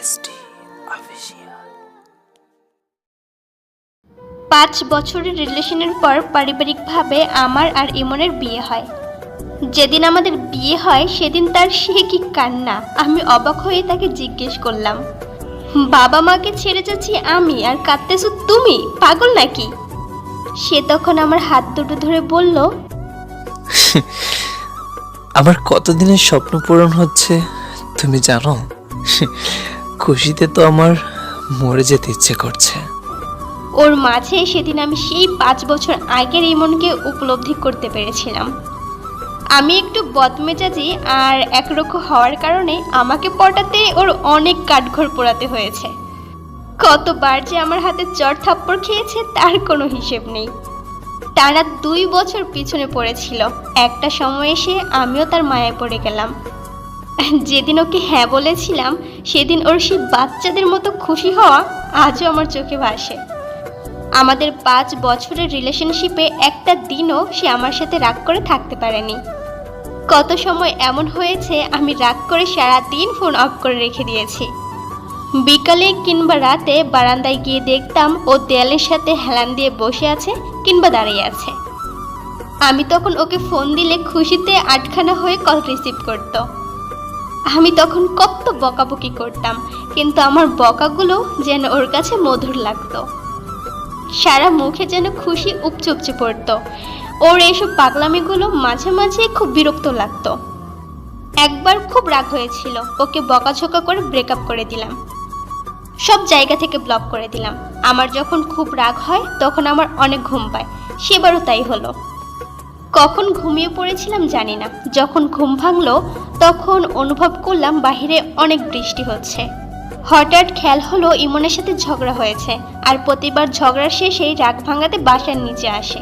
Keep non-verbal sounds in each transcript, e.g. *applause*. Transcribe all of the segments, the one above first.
SD official পাঁচ বছরের রিলেশনের পর পারিবারিকভাবে আমার আর ইমনের বিয়ে হয়। যেদিন আমাদের বিয়ে হয় সেদিন তার সে কি কান্না আমি অবাক হয়ে তাকে জিজ্ঞেস করলাম। বাবা মাকে ছেড়ে যাচ্ছি আমি আর কাঁদতেছো তুমি? পাগল নাকি? সে তখন আমার হাত দুটো ধরে বলল *laughs* আমার কতদিনের স্বপ্ন পূরণ হচ্ছে তুমি জানো? খুশিতে তো আমার মরে যেতে ইচ্ছে করছে। ওর মাঝে সেদিন আমি সেই পাঁচ বছর আগের ইমনকে উপলব্ধি করতে পেরেছিলাম। আমি একটু বদমেজাজি আর একরকম হওয়ার কারণে আমাকে পটাতে ওর অনেক কাঠঘর পোড়াতে হয়েছে। কতবার যে আমার হাতে চর থাপ্পড় খেয়েছে তার কোনো হিসেব নেই। টানা দুই বছর পিছনে পড়েছিল। একটা সময় এসে আমিও তার মায়ায় পড়ে গেলাম। যেদিন ওকে হ্যাঁ বলেছিলাম, সেদিন ওর সেই বাচ্চাদের মতো খুশি হওয়া আজও আমার চোখে ভাসে। আমাদের পাঁচ বছরের রিলেশনশিপে একটা দিনও সে আমার সাথে রাগ করে থাকতে পারেনি। কত সময় এমন হয়েছে, আমি রাগ করে সারা দিন ফোন অফ করে রেখে দিয়েছি। বিকালে কিংবা রাতে বারান্দায় গিয়ে দেখতাম ও দেয়ালের সাথে হেলান দিয়ে বসে আছে কিংবা দাঁড়িয়ে আছে। আমি তখন ওকে ফোন দিলে খুশিতে আটখানা হয়ে কল রিসিভ করতো। আমি তখন কত বকাবকি করতাম, কিন্তু আমার বকাগুলো যেন ওর কাছে মধুর লাগতো। সারা মুখে যেন খুশি উপচে উপচে পড়তো। ওর এইসব পাগলামিগুলো মাঝে মাঝে খুব বিরক্ত লাগতো। একবার খুব রাগ হয়েছিল, ওকে বকাঝোকা করে ব্রেকআপ করে দিলাম। সব জায়গা থেকে ব্লক করে দিলাম। আমার যখন খুব রাগ হয়, তখন আমার অনেক ঘুম পায়। সেবারও তাই হলো। কখন ঘুমিয়ে পড়েছিলাম জানি না। যখন ঘুম ভাঙলো, তখন অনুভব করলাম বাইরে অনেক বৃষ্টি হচ্ছে। হঠাৎ খেয়াল হলো ইমনের সাথে ঝগড়া হয়েছে, আর প্রতিবার ঝগড়া শেষেই রাগ ভাঙাতে বাসার নিচে আসে।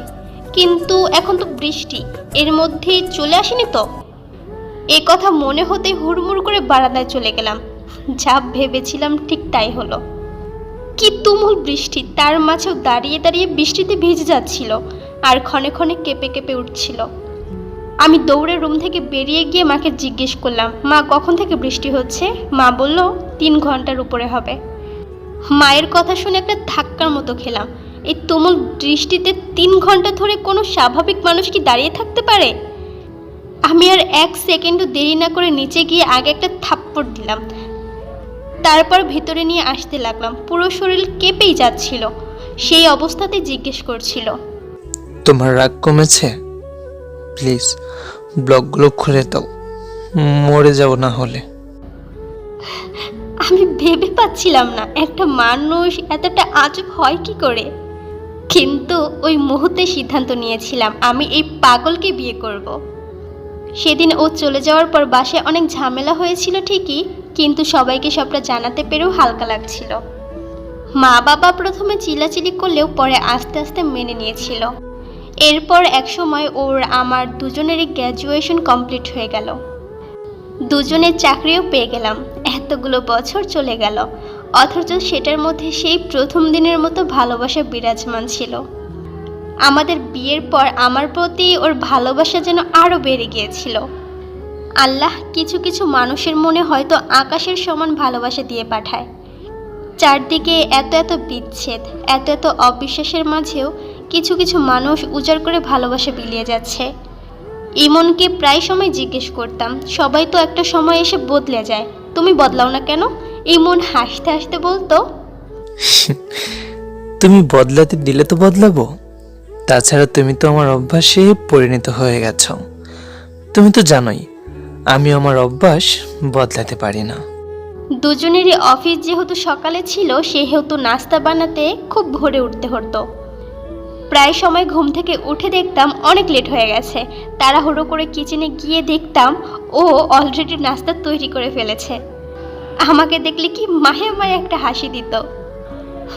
কিন্তু এখন তো বৃষ্টি, এর মধ্যে চলে আসেনি তো? এ কথা মনে হতেই হুড়মুড় করে বারান্দায় চলে গেলাম। যা ভেবেছিলাম ঠিক তাই হলো। কি তুমুল বৃষ্টি, তার মাঝেও দাঁড়িয়ে দাঁড়িয়ে বৃষ্টিতে ভিজে যাচ্ছিল। আর ক্ষণে ক্ষণে কেঁপে কেঁপে উঠছিল। আমি দৌড়ে রুম থেকে বেরিয়ে গিয়ে মাকে জিজ্ঞেস করলাম, মা, কখন থেকে বৃষ্টি হচ্ছে? মা বলল, তিন ঘণ্টার উপরে হবে। মায়ের কথা শুনে একটা ধাক্কার মতো খেলাম। এই তুমুল বৃষ্টিতে তিন ঘণ্টা ধরে কোনো স্বাভাবিক মানুষ কি দাঁড়িয়ে থাকতে পারে? আমি আর এক সেকেন্ডও দেরি না করে নিচে গিয়ে আগে একটা থাপ্পড় দিলাম। তারপর ভেতরে নিয়ে আসতে লাগলাম। পুরো শরীর কেঁপেই যাচ্ছিল। সেই অবস্থাতে জিজ্ঞেস করছিল তোমার রাগ কমেছে? প্লিজ ব্লগগুলো খুলে দাও। মরে যাও না হলে। আমি ভেবে পাচ্ছিলাম না, একটা মানুষ এতটা আজব হয় কি করে? কিন্তু ওই মুহূর্তে সিদ্ধান্ত নিয়েছিলাম, আমি এই পাগলকে বিয়ে করব। সেদিন ও চলে যাওয়ার পর বাসায় অনেক ঝামেলা হয়েছিল ঠিকই, কিন্তু সবাইকে সবটা জানাতে পেরেও হালকা লাগছিল। মা বাবা প্রথমে চিলাচিলি করলেও পরে আস্তে আস্তে মেনে নিয়েছিল। এরপর একসময় ওর আমার দুজনেরই গ্র্যাজুয়েশন কমপ্লিট হয়ে গেল। দুজনের চাকরিও পেয়ে গেলাম। এতগুলো বছর চলে গেল। অথচ সেটার মধ্যে সেই প্রথম দিনের মতো ভালোবাসা বিরাজমান ছিল। আমাদের বিয়ের পর আমার প্রতি ওর ভালোবাসা যেন আরও বেড়ে গিয়েছিল। আল্লাহ কিছু কিছু মানুষের মনে হয়তো আকাশের সমান ভালোবাসা দিয়ে পাঠায়। চারদিকে এত এত বিচ্ছেদ, এত এত অবিশ্বাসের মাঝেও কিছু কিছু মানুষ উজাড় করে ভালোবাসা বিলিয়ে যাচ্ছে। ইমনকে প্রায় সময় জিজ্ঞেস করতাম সবাই তো একটা সময় এসে বদলে যায়। তুমি বদলাও না কেন? ইমন হাসতে হাসতে বলতো *laughs* তুমি বদলাতে দিলে তো বদলাবো। তাছাড়া তুমি তো আমার অভ্যাসে পরিণত হয়ে গেছো। তুমি তো জানোই আমি আমার অভ্যাস বদলাতে পারি না। দুজনেরই অফিস যেহেতু সকালে ছিল সেহেতু নাস্তা বানাতে খুব ভোরে উঠতে হতো। প্রায় সময় ঘুম থেকে উঠে দেখতাম অনেক লেট হয়ে গেছে। তাড়াহুড়ো করে কিচেনে গিয়ে দেখতাম ও অলরেডি নাস্তা তৈরি করে ফেলেছে। আমাকে দেখলে কি মাহে মায়ে একটা হাসি দিত।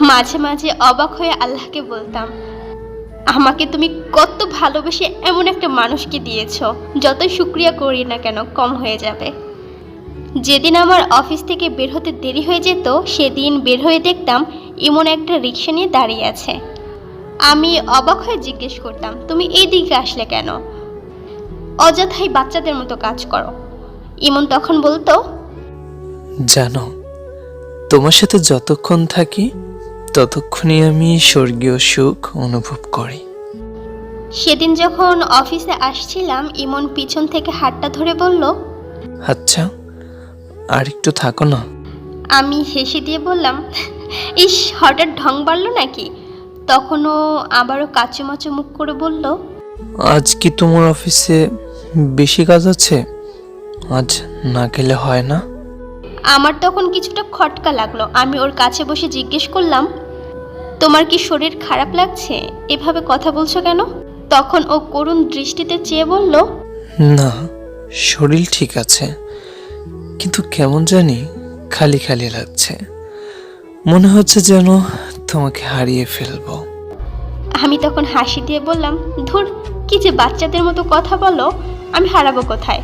মাঝে মাঝে অবাক হয়ে আল্লাহকে বলতাম, আমাকে তুমি কত ভালোবেসে এমন একটা মানুষকে দিয়েছ, যতই শুক্রিয়া করি না কেন, কম হয়ে যাবে। যেদিন আমার অফিস থেকে বের হতে দেরি হয়ে যেত, সেদিন বের হয়ে দেখতাম ইমন একটা রিক্সা নিয়ে দাঁড়িয়ে আছে। আমি অবাক হয়ে জিজ্ঞেস করতাম তুমি এই দিকে আসলে কেন? অযথাই বাচ্চাদের মতো কাজ করো। ইমন তখন বলতো জানো তোমার সাথে যতক্ষণ থাকি ততক্ষণই আমি স্বর্গীয় সুখ অনুভব করি। সেদিন যখন অফিসে আসছিলাম ইমন পিছন থেকে হাতটা ধরে বলল আচ্ছা আর একটু থাকো না। আমি হেসে দিয়ে বললাম ইস হঠাৎ ঢং বাড়লো নাকি? তখনও আবারও কাচুমাচু মুখ করে বলল আজ কি তোমার অফিসে বেশি কাজ আছে? আজ না গেলে হয় না? আমার তখন কিছুটা খটকা লাগল। আমি ওর কাছে বসে জিজ্ঞেস করলাম তোমার কি শরীর খারাপ লাগছে? এভাবে কথা বলছো কেন? তখন ও করুণ দৃষ্টিতে চেয়ে বলল না শরীর ঠিক আছে। কিন্তু কেমন জানি খালি খালি লাগছে। মনে হচ্ছে যেন তোমাকে হারিয়ে ফেলব। আমি তখন হাসি দিয়ে বললাম ধুর কি যে বাচ্চাদের মতো কথা বলো আমি হারাবো কোথায়?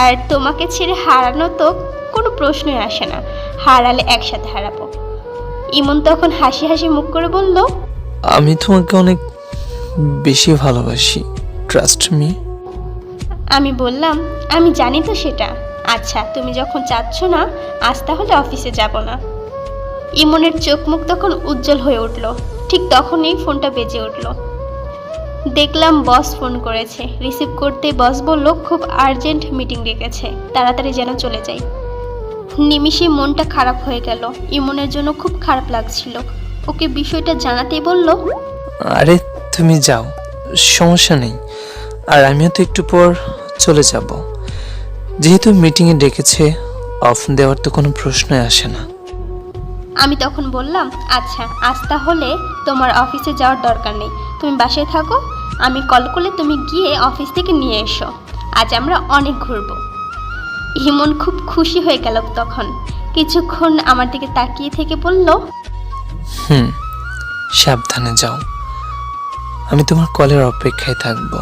আর তোমাকে ছেড়ে হারানো তো কোনো প্রশ্নই আসে না হারালে একসাথে হারাবো। ইমন তখন হাসি হাসি মুখ করে বলল আমি তোমাকে অনেক বেশি ভালোবাসি ট্রাস্ট মি আমি বললাম আমি জানি তো সেটা। আচ্ছা তুমি যখন চাচ্ছ না আজ তাহলে অফিসে যাব না। ইমনের চোখ মুখ তখন উজ্জ্বল হয়ে উঠল। ঠিক তখনই ফোনটা বেজে উঠল। দেখলাম বস ফোন করেছে। রিসিভ করতে বস বলল, খুব আর্জেন্ট মিটিং ডেকেছে। তাড়াতাড়ি যেন চলে যাই। নিমিষে মনটা খারাপ হয়ে গেল। ইমনের জন্য খুব খারাপ লাগছিল। ওকে বিষয়টা জানাতেই বলল, আরে, তুমি যাও। সমস্যা নেই। আর আমিও তো একটু পর চলে যাব। যেহেতু মিটিংয়ে ডেকেছে, অফ দেওয়ার তো কোনো প্রশ্নই আসে না। আমি তখন বললাম আচ্ছা আজ তাহলে তোমার অফিসে যাওয়ার দরকার নেই। তুমি বাসায় থাকো আমি কল করলে তুমি গিয়ে অফিস থেকে নিয়ে এসো। আজ আমরা অনেক ঘুরবো। হিমন খুব খুশি হয়ে গেল তখন। কিছুক্ষণ আমার দিকে তাকিয়ে থেকে বলল হুম সাবধানে যাও। আমি তোমার কলের অপেক্ষায় থাকব।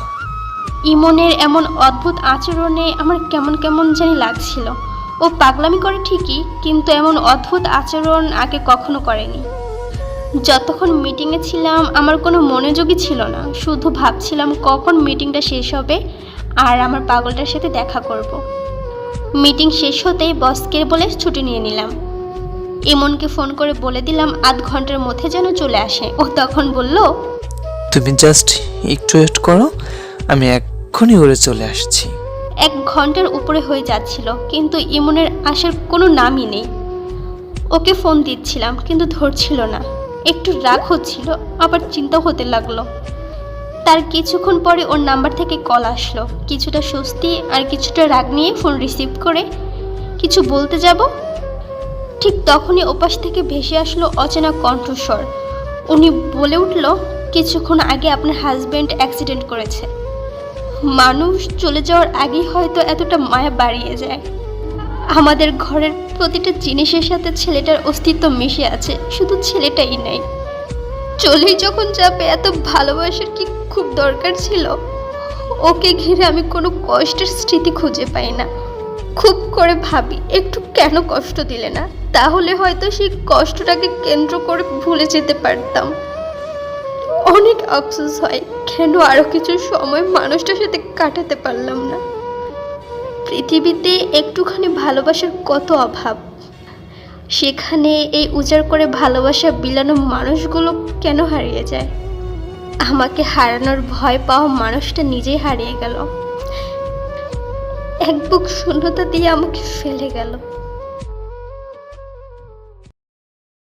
ইমনের এমন অদ্ভুত আচরণে আমার কেমন কেমন জানি লাগছিল। ও পাগলামি করে ঠিকই, কিন্তু এমন অদ্ভুত আচরণ আগে কখনো করেনি। যতক্ষণ মিটিংয়ে ছিলাম, আমার কোনো মনোযোগই ছিল না। শুধু ভাবছিলাম কখন মিটিংটা শেষ হবে আর আমার পাগলটার সাথে দেখা করব। মিটিং শেষ হতেই বসকে বলে ছুটি নিয়ে নিলাম। ইমনকে ফোন করে বলে দিলাম আধ ঘণ্টার মধ্যে যেন চলে আসে। ও তখন বলল, তুমি জাস্ট একটু ওয়েট করো, আমি এক্ষুনি উড়ে চলে আসছি। এক ঘণ্টার উপরে হয়ে যাচ্ছিল, কিন্তু ইমনের আসার কোনো নামই নেই। ওকে ফোন দিচ্ছিলাম, কিন্তু ধরছিল না। একটু রাগ হচ্ছিল, আবার চিন্তা হতে লাগল। তার কিছুক্ষণ পরে ওর নাম্বার থেকে কল আসলো। কিছুটা স্বস্তি আর কিছুটা রাগ নিয়ে ফোন রিসিভ করে, কিছু বলতে যাব? ঠিক তখনই ওপাশ থেকে ভেসে আসলো অচেনা কণ্ঠস্বর। উনি বলে উঠল, কিছুক্ষণ আগে আপনার হাজবেন্ড অ্যাক্সিডেন্ট করেছে। মানুষ চলে যাওয়ার আগেই হয়তো এতটা মায়া বাড়িয়ে যায়। আমাদের ঘরের প্রতিটা জিনিসের সাথে ছেলেটার অস্তিত্ব মিশে আছে, শুধু ছেলেটাই নেই। চলেই যখন যাবে, এত ভালোবাসার কি খুব দরকার ছিল? ওকে ঘিরে আমি কোনো কষ্টের স্মৃতি খুঁজে পাই না। খুব করে ভাবি, একটু কেন কষ্ট দিলে না? তাহলে হয়তো সেই কষ্টটাকে কেন্দ্র করে ভুলে যেতে পারতাম। অনেক আফসোস হয়। কেন আরও কিছু সময় মানুষটার সাথে কাটাতে পারলাম না? পৃথিবীতে একটুখানি ভালোবাসার কত অভাব? সেখানে এই উজাড় করে ভালোবাসা বিলানো মানুষগুলো কেন হারিয়ে যায়? আমাকে হারানোর ভয় পাওয়া মানুষটা নিজেই হারিয়ে গেল। এক বুক শূন্যতা দিয়ে আমাকে ফেলে গেল।